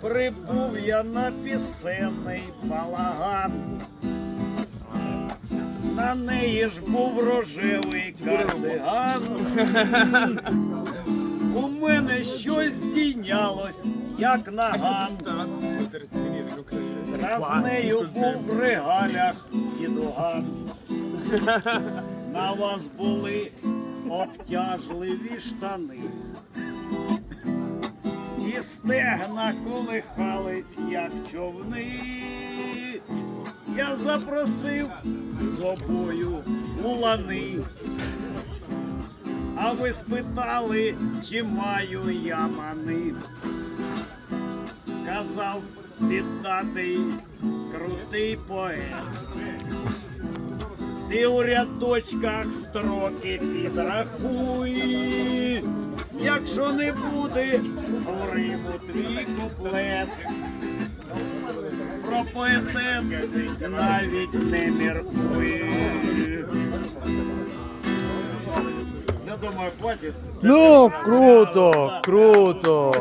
Прибув я на пісенний балаган. На неї ж був рожевий кардиган. У мене щось здійнялось, як наган. Та з нею був в регалях дідуган. На вас були обтяжливі штани. Стегна колихались, як човни. Я запросив з собою у лани. А ви спитали, чи маю я мани. Казав віддатий крутий поет. Ти у рядочках строки підрахуй, якщо не буде у Риму твій куплет. Про поетес навіть не міркуй. Я думаю, хватит. Ну, круто, круто.